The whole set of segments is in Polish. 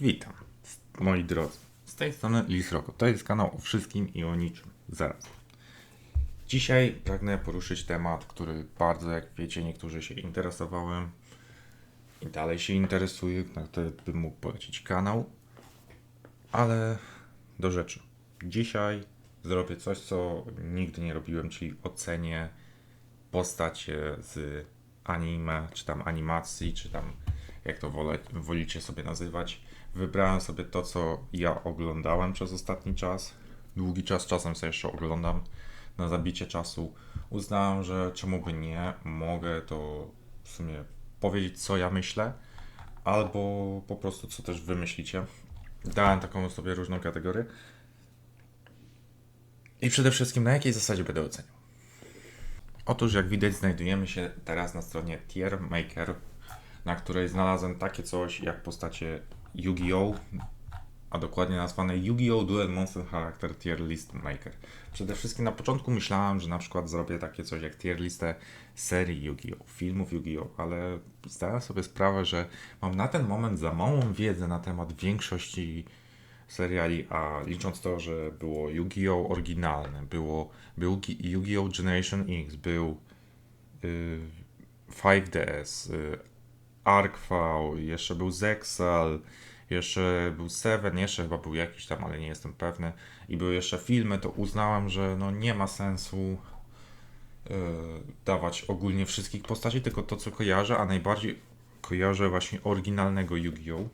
Witam, moi drodzy. Z tej strony Lis Roko. To jest kanał o wszystkim i o niczym. Zaraz. Dzisiaj pragnę poruszyć temat, który bardzo, jak wiecie, niektórzy się interesowałem i dalej się interesuję, na który bym mógł polecić kanał. Ale do rzeczy. Dzisiaj zrobię coś, co nigdy nie robiłem, czyli ocenię postacie z anime, czy tam animacji, czy tam jak to wolicie sobie nazywać. Wybrałem sobie to, co ja oglądałem przez ostatni czas. Długi czas, czasem sobie jeszcze oglądam na zabicie czasu. Uznałem, że czemu by nie, mogę to w sumie powiedzieć, co ja myślę, albo po prostu co też wymyślicie. Dałem taką sobie różną kategorię. I przede wszystkim, na jakiej zasadzie będę oceniał? Otóż, jak widać, znajdujemy się teraz na stronie Tier Maker, na której znalazłem takie coś jak postacie Yu-Gi-Oh! A dokładnie nazwane Yu-Gi-Oh! Duel Monster Character Tier List Maker. Przede wszystkim na początku myślałem, że na przykład zrobię takie coś jak tier listę serii Yu-Gi-Oh! Filmów Yu-Gi-Oh! Ale zdałem sobie sprawę, że mam na ten moment za małą wiedzę na temat większości seriali, a licząc to, że było Yu-Gi-Oh! oryginalne, było, był Gi- Yu-Gi-Oh! Generation X, był y, 5DS, V, jeszcze był Zexal, jeszcze był Seven, jeszcze chyba był jakiś tam, ale nie jestem pewny. I były jeszcze filmy, to uznałem, że no nie ma sensu y, dawać ogólnie wszystkich postaci, tylko to, co kojarzę, a najbardziej kojarzę właśnie oryginalnego Yu-Gi-Oh!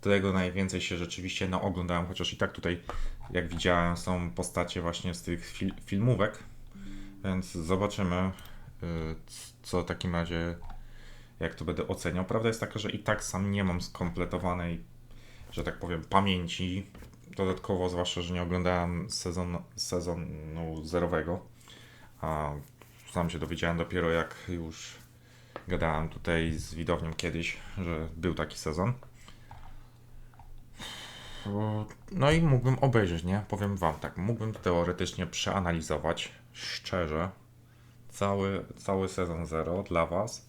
Tego najwięcej się rzeczywiście no, oglądałem, chociaż i tak tutaj, jak widziałem, są postacie właśnie z tych fil- filmówek, więc zobaczymy, y, c- co w takim razie, jak to będę oceniał. Prawda jest taka, że i tak sam nie mam skompletowanej, że tak powiem, pamięci. Dodatkowo, zwłaszcza, że nie oglądałem sezon, sezonu zerowego, a sam się dowiedziałem dopiero jak już gadałem tutaj z widownią kiedyś, że był taki sezon. No i mógłbym obejrzeć, nie? Powiem wam tak, mógłbym teoretycznie przeanalizować szczerze cały, cały sezon 0 dla was.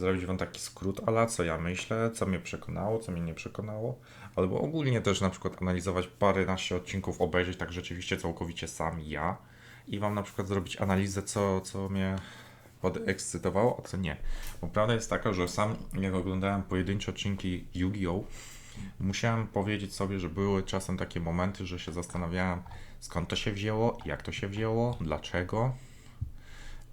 Zrobić wam taki skrót, ale co ja myślę, co mnie przekonało, co mnie nie przekonało. Albo ogólnie też na przykład analizować paręnaście odcinków, obejrzeć tak rzeczywiście całkowicie sam ja. I wam na przykład zrobić analizę, co, co mnie podekscytowało, a co nie. Bo prawda jest taka, że sam jak oglądałem pojedyncze odcinki Yu-Gi-Oh! Musiałem powiedzieć sobie, że były czasem takie momenty, że się zastanawiałem, skąd to się wzięło, jak to się wzięło, dlaczego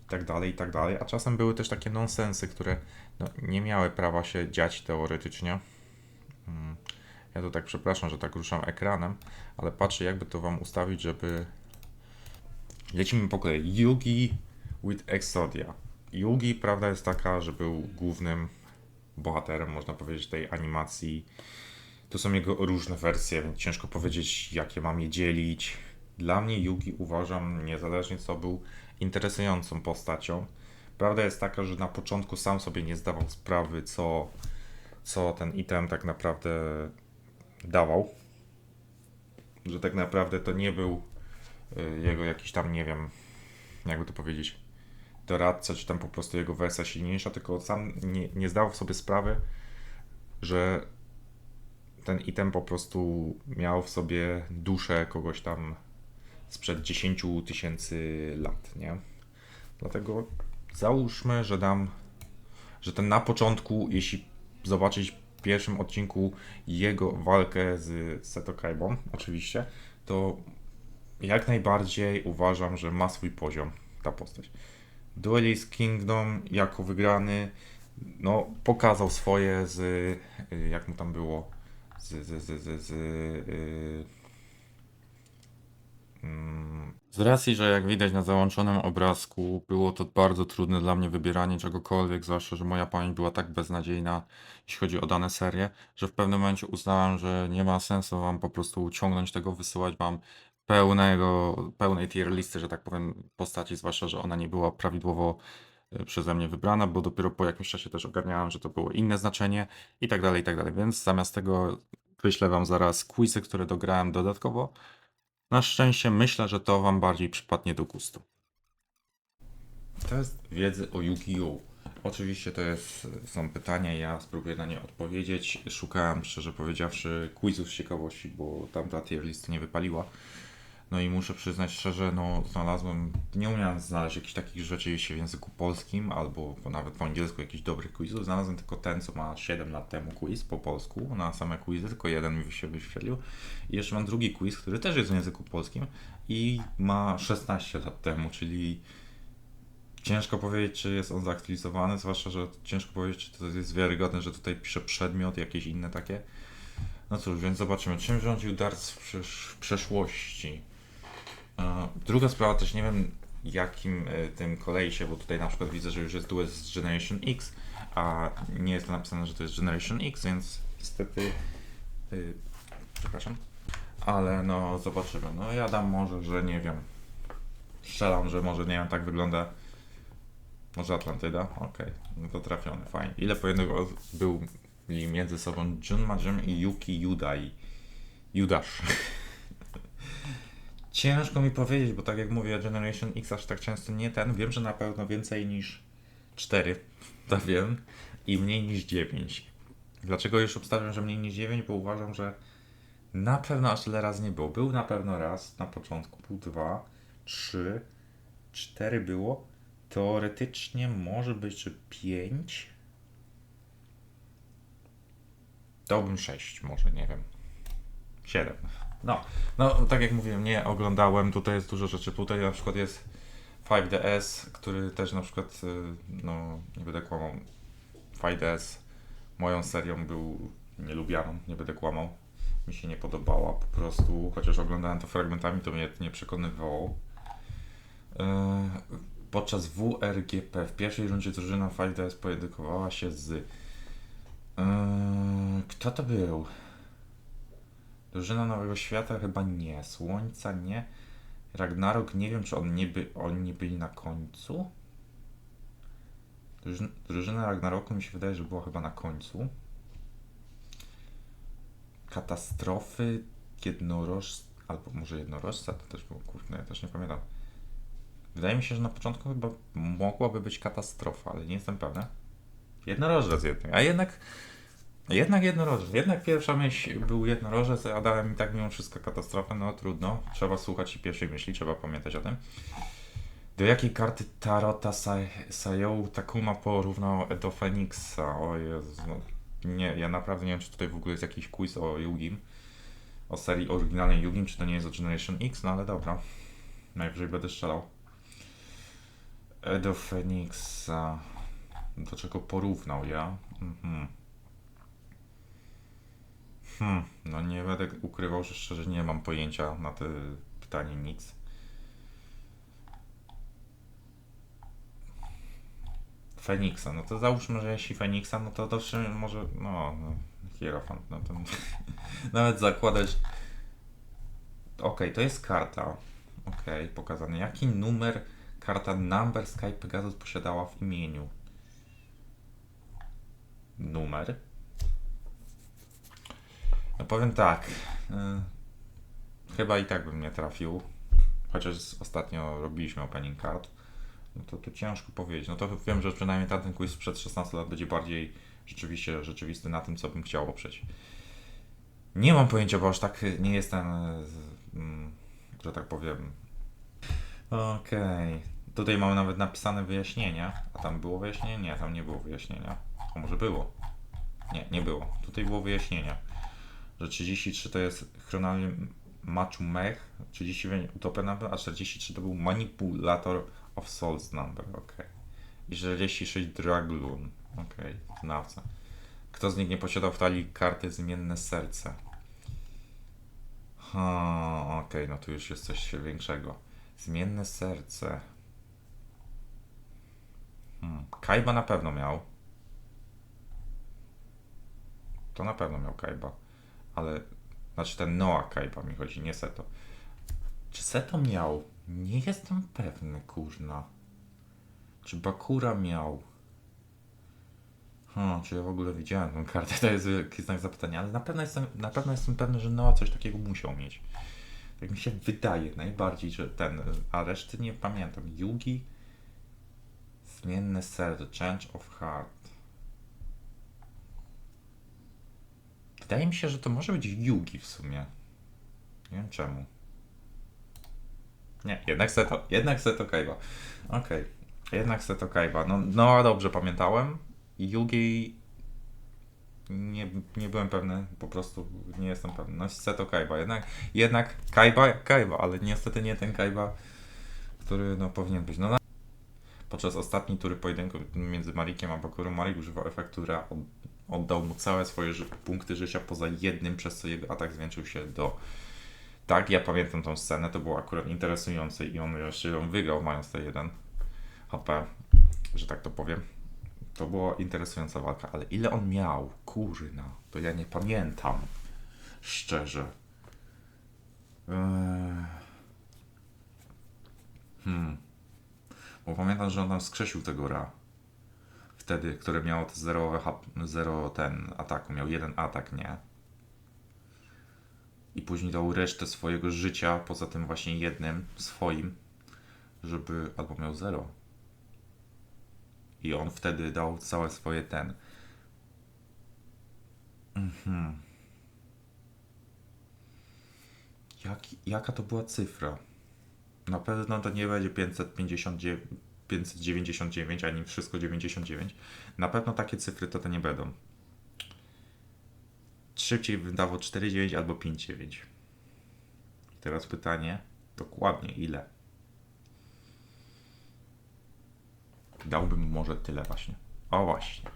tak dalej, i tak dalej. A czasem były też takie nonsensy, które no, nie miały prawa się dziać teoretycznie. Mm, Ja tu tak przepraszam, że tak ruszam ekranem, ale patrzę, jakby to wam ustawić, żeby. Lecimy po kolei. Yugi with Exodia. Yugi, prawda jest taka, że był głównym bohaterem, można powiedzieć, tej animacji. To są jego różne wersje, więc ciężko powiedzieć, jakie mam je dzielić. Dla mnie Yugi uważam, niezależnie co był, interesującą postacią. Prawda jest taka, że na początku sam sobie nie zdawał sprawy, co, co ten item tak naprawdę dawał. Że tak naprawdę to nie był y, jego jakiś tam, nie wiem, jakby to powiedzieć, doradca, czy tam po prostu jego wersja silniejsza, tylko sam nie, nie zdawał sobie sprawy, że ten item po prostu miał w sobie duszę kogoś tam sprzed 10 tysięcy lat, nie? Dlatego załóżmy, że dam, że ten na początku, jeśli zobaczyć w pierwszym odcinku jego walkę z Seto Kaibą, oczywiście, to jak najbardziej uważam, że ma swój poziom ta postać. Duelist Kingdom jako wygrany, no pokazał swoje z, y, jak mu tam było, z, z, z, z, z y, mm, z racji, że jak widać na załączonym obrazku, było to bardzo trudne dla mnie wybieranie czegokolwiek, zwłaszcza, że moja pamięć była tak beznadziejna, jeśli chodzi o dane serie, że w pewnym momencie uznałem, że nie ma sensu wam po prostu ciągnąć tego, wysyłać wam pełnego, pełnej tier listy, że tak powiem, postaci, zwłaszcza, że ona nie była prawidłowo e, przeze mnie wybrana, bo dopiero po jakimś czasie też ogarniałem, że to było inne znaczenie i tak dalej, i tak dalej. Więc zamiast tego wyślę wam zaraz quizy, które dograłem dodatkowo. Na szczęście myślę, że to wam bardziej przypadnie do gustu. To jest wiedzy o Yu-Gi-Oh! Oczywiście to jest, są pytania, ja spróbuję na nie odpowiedzieć. Szukałem, szczerze powiedziawszy, quizów z ciekawości, bo tamta tier listy nie wypaliła. No i muszę przyznać szczerze, no znalazłem, nie umiałem znaleźć jakichś takich rzeczy w języku polskim, albo nawet po angielsku jakichś dobrych quizów. Znalazłem tylko ten, co ma 7 lat temu quiz po polsku, na same quizy, tylko jeden mi się wyświetlił. I jeszcze mam drugi quiz, który też jest w języku polskim i ma 16 lat temu, czyli ciężko powiedzieć, czy jest on zaktualizowany, zwłaszcza, że ciężko powiedzieć, czy to jest wiarygodne, że tutaj pisze przedmiot, jakieś inne takie. No cóż, więc zobaczymy, czym rządził Darts w, przesz- w przeszłości. E, Druga sprawa też nie wiem jakim e, tym kolei się, bo tutaj na przykład widzę, że już jest duet z Generation X, a nie jest to napisane, że to jest Generation X, więc niestety y, przepraszam. Ale no zobaczymy. No ja dam może, że nie wiem. Strzelam, że może nie wiem, tak wygląda. Może Atlantyda? Okej, no to trafiony, fajnie. Ile pojedynek był między sobą Jun Majem i Yuki Yudai? Judasz. Ciężko mi powiedzieć, bo tak jak mówię, Generation X aż tak często nie ten. Wiem, że na pewno więcej niż 4, to wiem, i mniej niż 9. Dlaczego już obstawiam, że mniej niż 9? Bo uważam, że na pewno aż tyle razy nie było. Był na pewno raz na początku, był dwa, trzy, cztery było. Teoretycznie może być, że 5. Dałbym 6, może nie wiem. 7. No, no tak jak mówiłem, nie oglądałem, tutaj jest dużo rzeczy. Tutaj na przykład jest 5DS, który też na przykład, y, no nie będę kłamał, 5DS moją serią był nielubianą, nie będę kłamał. Mi się nie podobała po prostu, chociaż oglądałem to fragmentami, to mnie nie przekonywało. Yy, podczas WRGP w pierwszej rundzie drużyna 5DS pojedynkowała się z. Yy, kto to był? Drużyna Nowego Świata chyba nie. Słońca nie. Ragnarok nie wiem, czy on nie by, oni byli na końcu. Drużyna, drużyna Ragnaroku mi się wydaje, że była chyba na końcu. Katastrofy jednoroż... Albo może jednorożca to też było, kurde, ja też nie pamiętam. Wydaje mi się, że na początku chyba mogłaby być katastrofa, ale nie jestem pewny. Jednorożec jednak, a jednak jednak jednorożec. Jednak pierwsza myśl był jednorożec, a dałem mi tak mimo wszystko katastrofę, no trudno. Trzeba słuchać i pierwszej myśli, trzeba pamiętać o tym. Do jakiej karty Tarota Sa- Sayo Takuma porównał do Feniksa? O Jezu, no, nie, ja naprawdę nie wiem, czy tutaj w ogóle jest jakiś quiz o Yugim. O serii oryginalnej Yugim, czy to nie jest o Generation X, no ale dobra. Najwyżej będę strzelał. Do Feniksa. Do czego porównał ja? Mhm. Hmm, no nie będę ukrywał, że szczerze nie mam pojęcia na to pytanie nic. Feniksa, no to załóżmy, że jeśli Feniksa, no to zawsze może, no, no Hierofant, no to nawet zakładać. Okej, to jest karta. Okej, pokazany. Jaki numer karta Number Sky Pegasus posiadała w imieniu? Numer? No powiem tak. y, chyba i tak bym nie trafił. Chociaż ostatnio robiliśmy opening card. No to tu ciężko powiedzieć. No to wiem, że przynajmniej tamten quiz sprzed 16 lat będzie bardziej rzeczywiście rzeczywisty na tym, co bym chciał oprzeć. Nie mam pojęcia, bo aż tak nie jestem, y, mm, że tak powiem. Okej. Tutaj mamy nawet napisane wyjaśnienia. A tam było wyjaśnienie? Nie, tam nie było wyjaśnienia. A może było? Nie, nie było. Tutaj było wyjaśnienia że 33 to jest chronalny match mech, 39 utopia number, a 43 to był manipulator of souls number, ok. I 46 dragloon, ok, znawca. Kto z nich nie posiadał w talii karty zmienne serce? Ha, ok, no tu już jest coś większego. Zmienne serce. Hmm. Kaiba na pewno miał. To na pewno miał Kaiba ale znaczy ten Noah Kaiba mi chodzi, nie Seto. Czy Seto miał? Nie jestem pewny, kurna. Czy Bakura miał? Hmm, czy ja w ogóle widziałem tę kartę? To jest jakiś znak zapytania, ale na pewno jestem, na pewno jestem pewny, że Noah coś takiego musiał mieć. Tak mi się wydaje najbardziej, że ten, a reszty nie pamiętam. Yugi? Odmienny serce. Change of heart. Wydaje mi się, że to może być Yugi w sumie. Nie wiem czemu. Nie, jednak Seto, jednak Seto Kaiba. Okej, jednak Seto Kaiba. No, no dobrze pamiętałem. Yugi nie, nie byłem pewny, po prostu nie jestem pewny. No Seto Kaiba, jednak, jednak Kaiba Kaiba, ale niestety nie ten Kaiba, który no, powinien być. No, na... Podczas ostatniej tury pojedynku między Marikiem a Bakurą Marik używał efektu, który od, oddał mu całe swoje punkty życia poza jednym, przez co jego atak zwiększył się do tak, ja pamiętam tą scenę, to było akurat interesujące i on jeszcze ją wygrał, mając te 1 HP, że tak to powiem. To była interesująca walka, ale ile on miał? Kurna, to ja nie pamiętam. Szczerze. Eee. Hmm. Bo pamiętam, że on tam skrzesił tego Ra. Wtedy, które miało te hap, zero ten ataku, miał jeden atak, nie? i później dał resztę swojego życia, poza tym właśnie jednym swoim, żeby albo miał zero. I on wtedy dał całe swoje ten. Mhm. Jak, jaka to była cyfra? Na pewno to nie będzie 559, 599, ani wszystko 99. Na pewno takie cyfry to, to nie będą szybciej bym dawał 4,9 albo 5,9. Teraz pytanie, dokładnie ile? Dałbym może tyle właśnie. O właśnie.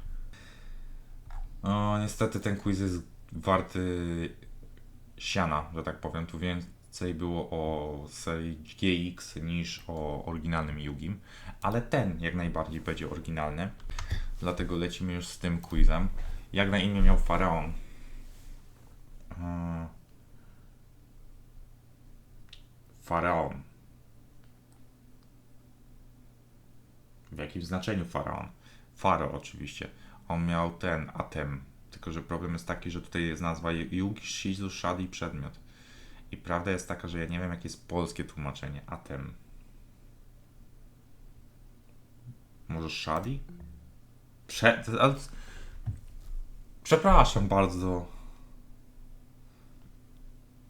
O, niestety ten quiz jest warty siana, że tak powiem. Tu więcej było o serii GX niż o oryginalnym Yugim, ale ten jak najbardziej będzie oryginalny. Dlatego lecimy już z tym quizem. Jak na imię miał Faraon. Hmm. Faraon. W jakim znaczeniu faraon? Faro oczywiście. On miał ten atem. Tylko, że problem jest taki, że tutaj jest nazwa Yugi, Shizu, Shadi przedmiot. I prawda jest taka, że ja nie wiem, jakie jest polskie tłumaczenie. Atem. Może Shadi? Prze... Przepraszam bardzo.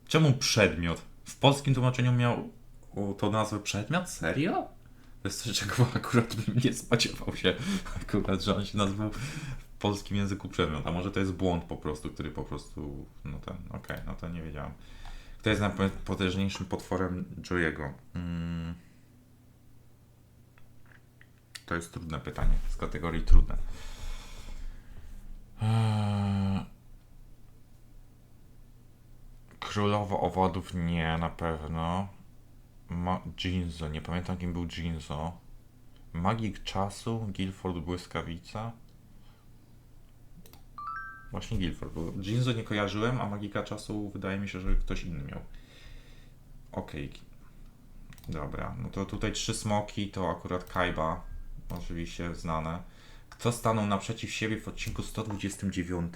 Czemu przedmiot? W polskim tłumaczeniu miał to nazwę przedmiot? Serio? To jest coś, czego akurat bym nie spodziewał się. Akurat, że on się nazywał w polskim języku przedmiot. A może to jest błąd po prostu, który po prostu. No ten, okej, no to nie wiedziałem. Kto jest najpotężniejszym potworem Joey'ego? Mm. To jest trudne pytanie, z kategorii trudne. Eee... Królowo owodów nie, na pewno. Ma Jinzo, nie pamiętam kim był Jinzo. Magik czasu, Guilford błyskawica. Właśnie Guilford, bo Jinzo nie kojarzyłem, a magika czasu wydaje mi się, że ktoś inny miał. Okej. Dobra, no to tutaj trzy smoki to akurat Kaiba, oczywiście znane. Kto stanął naprzeciw siebie w odcinku 129?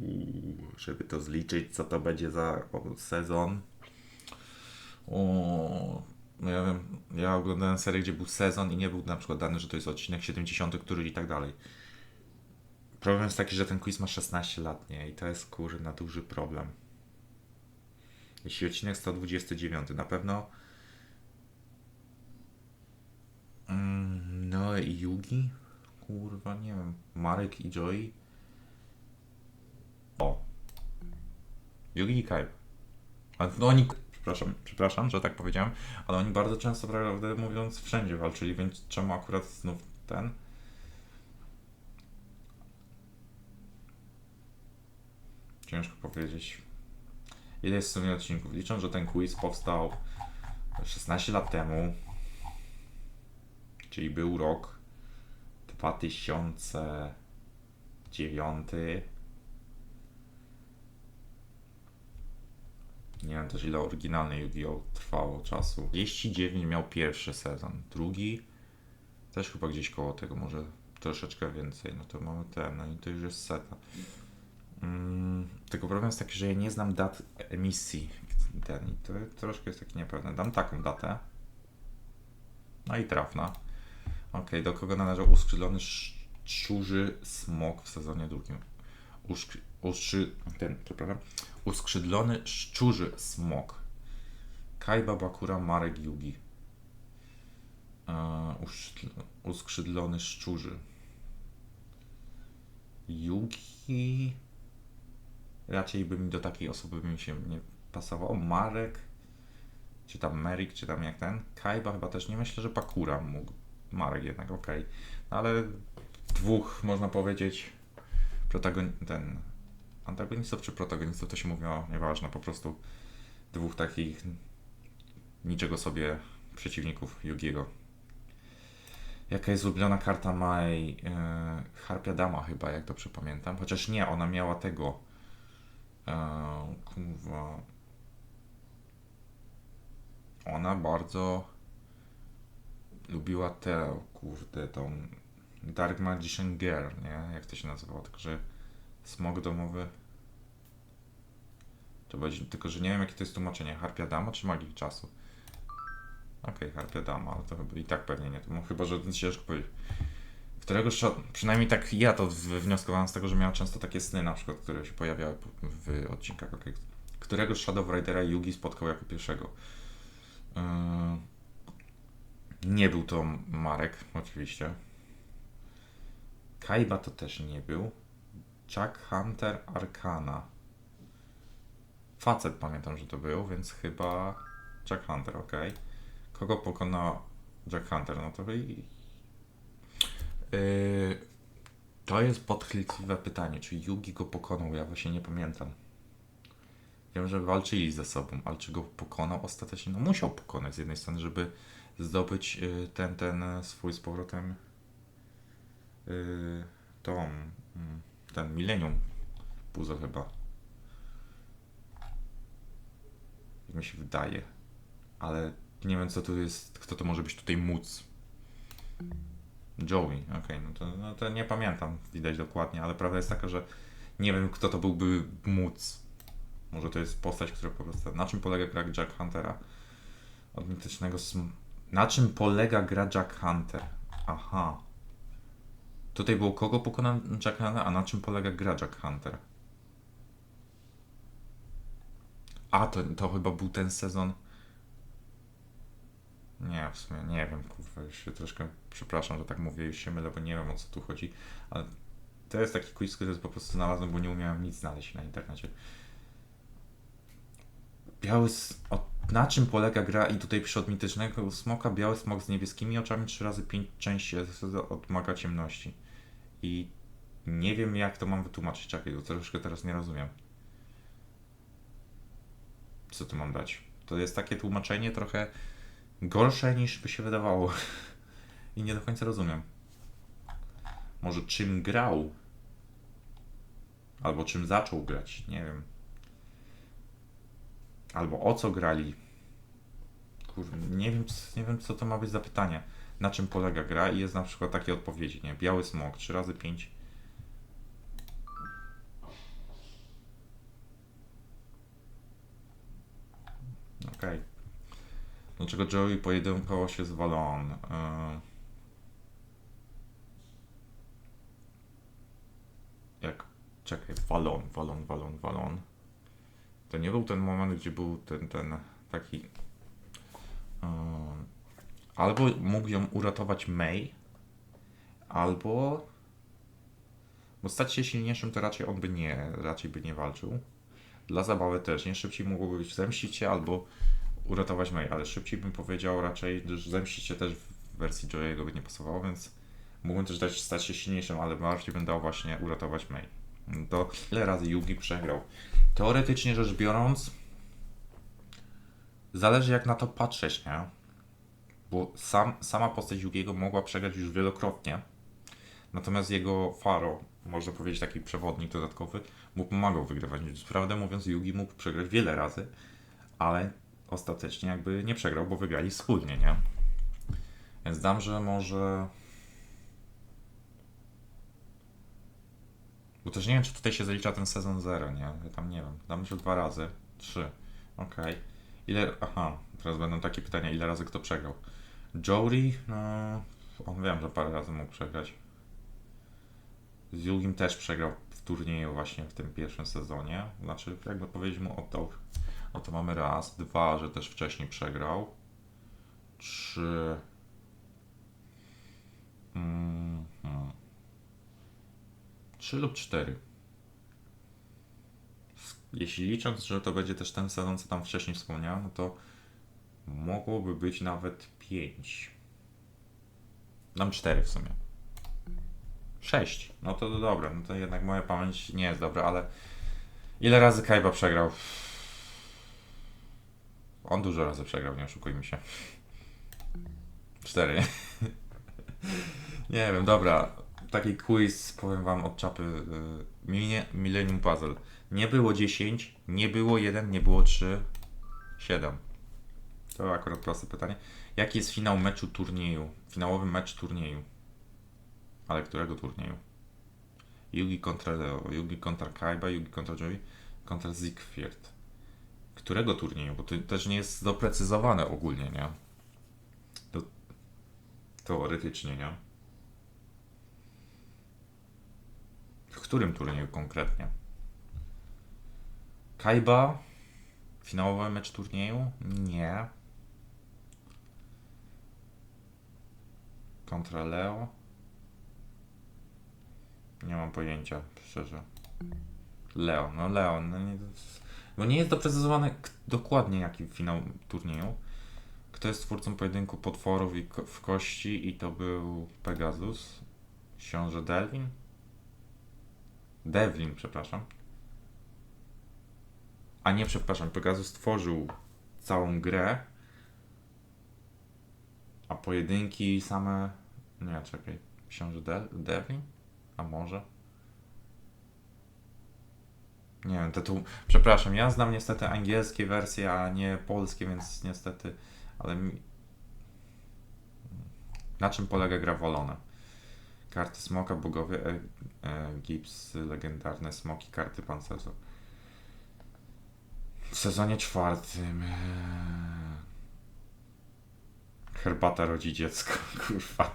Uuu, żeby to zliczyć, co to będzie za sezon. O, no ja wiem, ja oglądałem serię, gdzie był sezon i nie był na przykład dany, że to jest odcinek 70, który i tak dalej. Problem jest taki, że ten quiz ma 16 lat, nie? I to jest kurze na duży problem. Jeśli odcinek 129, na pewno. Mm, no i Yugi? Kurwa, nie wiem. Marek i Joey? O. Yugi i Kaiba. A no oni, przepraszam, przepraszam, że tak powiedziałem, ale oni bardzo często, prawdę mówiąc, wszędzie walczyli, więc czemu akurat znów ten? Ciężko powiedzieć. Ile jest w sumie odcinków? Liczę, że ten quiz powstał 16 lat temu, czyli był rok 2009. Nie wiem też ile oryginalny Yu-Gi-Oh! trwało czasu. 39 miał pierwszy sezon, drugi też chyba gdzieś koło tego, może troszeczkę więcej. No to mamy ten, no i to już jest seta. Mm, tylko problem jest taki, że ja nie znam dat emisji ten i to troszkę jest takie niepewne. Dam taką datę. No i trafna. Okej, do kogo należał uskrzydlony sz- szczurzy smok w sezonie drugim? Uszczy... ten, przepraszam. Uskrzydlony szczurzy smok. Kaiba Bakura Marek Yugi. Eee, uszczydl- uskrzydlony szczurzy. Yugi. Raczej by mi do takiej osoby by mi się nie pasował. Marek. Czy tam Merik, czy tam jak ten. Kaiba chyba też nie myślę, że Bakura mógł. Marek jednak, okej. No ale dwóch, można powiedzieć, protagon... ten antagonistów czy protagonistów to się mówiło, nieważne, po prostu dwóch takich niczego sobie przeciwników Yugiego. Jaka jest ulubiona karta Mai? Yy, Harpia Dama chyba, jak dobrze pamiętam. Chociaż nie, ona miała tego. Yy, kurwa. Ona bardzo lubiła tę, kurde, tą Dark Magician Girl, nie? Jak to się nazywało, tylko że smog domowy. To będzie, tylko że nie wiem jakie to jest tłumaczenie, Harpia Dama czy Magii Czasu? Okej, Harpia Dama, ale to chyba i tak pewnie nie, no, chyba, że ciężko powiedzieć. Którego, przynajmniej tak ja to wywnioskowałem z tego, że miała często takie sny na przykład, które się pojawiały po- w odcinkach, okej. Którego Shadow Ridera Yugi spotkał jako pierwszego? Yy... Nie był to Marek, oczywiście. Kaiba to też nie był. Jack Hunter Arcana. Facet pamiętam, że to był, więc chyba Jack Hunter, ok. Kogo pokonał Jack Hunter? No to i... Yy, to jest podchwytliwe pytanie, czy Yugi go pokonał? Ja właśnie nie pamiętam. Wiem, że walczyli ze sobą, ale czy go pokonał ostatecznie? No musiał pokonać z jednej strony, żeby zdobyć y, ten, ten y, swój z powrotem y, tą, mm, ten milenium puzzle chyba. Jak mi się wydaje. Ale nie wiem co tu jest, kto to może być tutaj móc. Joey, okej, no, to, no to nie pamiętam, widać dokładnie, ale prawda jest taka, że nie wiem kto to byłby móc. Może to jest postać, która po prostu... Na czym polega gra Jack Huntera? Od mitycznego sm- Na czym polega gra Jack Hunter? Aha. Tutaj było kogo pokonał Jack Hunter, a na czym polega gra Jack Hunter? A, to, to chyba był ten sezon... Nie, w sumie nie wiem, kurwa, już się troszkę, przepraszam, że tak mówię, już się mylę, bo nie wiem o co tu chodzi, ale to jest taki quiz, który po prostu znalazłem, bo nie umiałem nic znaleźć na internecie. Biały. O, na czym polega gra i tutaj przy od mitycznego smoka biały smok z niebieskimi oczami trzy razy pięć części odmaga ciemności. I nie wiem jak to mam wytłumaczyć. Czekaj, to troszkę teraz nie rozumiem. Co tu mam dać? To jest takie tłumaczenie trochę gorsze niż by się wydawało. I nie do końca rozumiem. Może czym grał? Albo czym zaczął grać? Nie wiem. Albo o co grali. Kurde, nie wiem, nie wiem co to ma być za pytanie. Na czym polega gra i jest na przykład takie odpowiedzi, nie? Biały smok, 3 razy 5. Okej. Dlaczego Joey pojedynkował się z Valon? Yy... Jak? Czekaj, Valon, Valon, Valon, Valon. To nie był ten moment, gdzie był ten, ten taki. em, albo mógł ją uratować May, albo. Bo stać się silniejszym, to raczej on by nie, raczej by nie walczył. Dla zabawy też nie szybciej mogłoby być zemścić się albo uratować May, ale szybciej bym powiedział raczej, że zemścić się też w wersji Joey'ego by nie pasowało, więc mógłbym też dać stać się silniejszym, ale bardziej bym dał właśnie uratować May. To ile razy Yugi przegrał? Teoretycznie rzecz biorąc, zależy jak na to patrzeć, nie? Bo sam, sama postać Yugiego mogła przegrać już wielokrotnie, natomiast jego Faro, można powiedzieć taki przewodnik dodatkowy, mu pomagał wygrywać. Prawdę mówiąc, Yugi mógł przegrać wiele razy, ale ostatecznie jakby nie przegrał, bo wygrali wspólnie, nie? Więc dam, że może... Bo też nie wiem, czy tutaj się zalicza ten sezon 0, nie? Ja tam nie wiem. Dam, że dwa razy. Trzy. Okej. Ile... Aha. Teraz będą takie pytania, ile razy kto przegrał. Jory, no, on wiem, że parę razy mógł przegrać. Z Jugim też przegrał w turnieju właśnie w tym pierwszym sezonie. Znaczy, jakby powiedzieć mu oddał. No to mamy raz, dwa, że też wcześniej przegrał. Trzy. Mm, hmm. Trzy lub cztery. Jeśli licząc, że to będzie też ten sezon, co tam wcześniej wspomniałem, no to mogłoby być nawet 5. Dam 4 w sumie. 6. No to dobra, no to jednak moja pamięć nie jest dobra, ale ile razy Kajba przegrał? On dużo razy przegrał, nie oszukujmy się. 4. nie wiem, dobra. Taki quiz, powiem wam od czapy. y, Millennium Puzzle. Nie było 10, nie było 1, nie było 3, 7. To akurat proste pytanie. Jaki jest finał meczu turnieju? Finałowy mecz turnieju. Ale którego turnieju? Yugi kontra Leo, Yugi kontra Kaiba, Yugi kontra Joey, kontra Siegfried. Którego turnieju? Bo to też nie jest doprecyzowane ogólnie, nie? To teoretycznie, nie? W którym turnieju konkretnie? Kaiba? Finałowy mecz turnieju? Nie. Kontra Leo? Nie mam pojęcia, szczerze. Leo, no Leo, no nie, bo nie jest doprecyzowane dokładnie jaki finał turnieju. Kto jest twórcą pojedynku potworów i ko- w kości i to był Pegasus, książę Delvin? Devlin, przepraszam. A nie, przepraszam, Pegasus stworzył całą grę, a pojedynki same... Nie, czekaj. Książę De- Devlin? A może? Nie wiem, tytuł... Przepraszam, ja znam niestety angielskie wersje, a nie polskie, więc niestety... Ale mi... Na czym polega gra Wolone? Karty Smoka, bogowie, e, e, gips, legendarne smoki, karty pancerza. W sezonie czwartym. eee, Herbata rodzi dziecko, kurwa.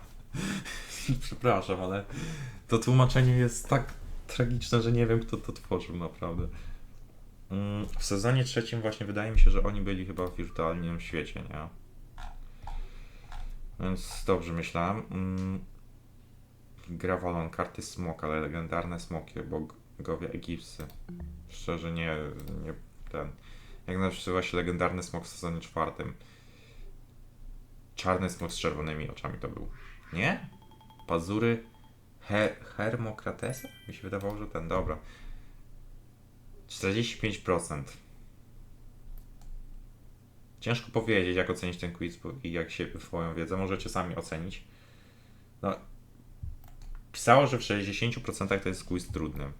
Przepraszam, ale to tłumaczenie jest tak tragiczne, że nie wiem, kto to tworzył, naprawdę. Mm, W sezonie trzecim właśnie wydaje mi się, że oni byli chyba w wirtualnym świecie, nie? Więc dobrze myślałem. Mm, Gra Walon, karty smok, ale legendarne smoki, bogowie egipscy. Szczerze nie, nie ten. Jak nazywa się legendarny smok w sezonie czwartym? Czarny smok z czerwonymi oczami to był. Nie? Pazury He Hermokratesa? Mi się wydawało, że ten, dobra. 45%. Ciężko powiedzieć, jak ocenić ten quiz i jak się swoją wiedzę. Możecie sami ocenić. No, pisało, że w 60% to jest quiz trudny.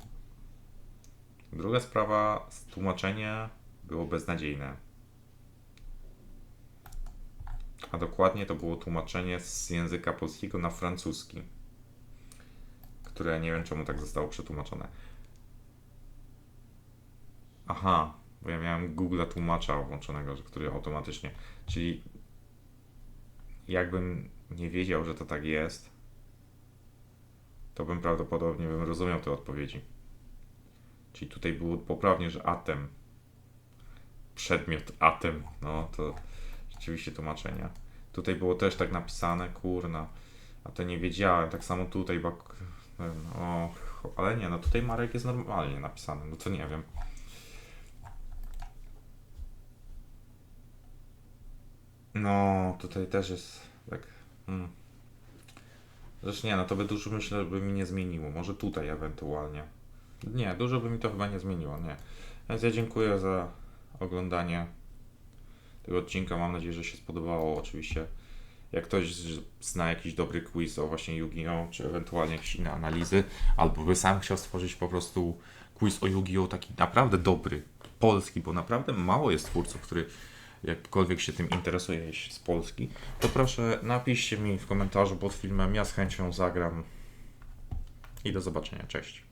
Druga sprawa, tłumaczenie było beznadziejne. A dokładnie to było tłumaczenie z języka polskiego na francuski, które nie wiem czemu tak zostało przetłumaczone. Aha, bo ja miałem Google tłumacza włączonego, który automatycznie, czyli jakbym nie wiedział, że to tak jest, to bym prawdopodobnie bym rozumiał te odpowiedzi. Czyli tutaj było poprawnie, że atem, przedmiot atem, no to rzeczywiście tłumaczenie. Tutaj było też tak napisane, kurna, a to nie wiedziałem, tak samo tutaj, bak, o, ale nie, no tutaj Marek jest normalnie napisany, no to nie wiem. No, tutaj też jest tak. Mm. Zresztą nie, no to by dużo myślę, by mi nie zmieniło. Może tutaj ewentualnie. Nie, dużo by mi to chyba nie zmieniło, nie. Więc ja dziękuję za oglądanie tego odcinka. Mam nadzieję, że się spodobało. Oczywiście, jak ktoś zna jakiś dobry quiz o właśnie Yu-Gi-Oh! czy ewentualnie jakieś inne analizy, albo by sam chciał stworzyć po prostu quiz o Yu-Gi-Oh! taki naprawdę dobry, polski, bo naprawdę mało jest twórców, który jakkolwiek się tym interesuje z Polski, to proszę napiszcie mi w komentarzu pod filmem, ja z chęcią zagram i do zobaczenia, cześć.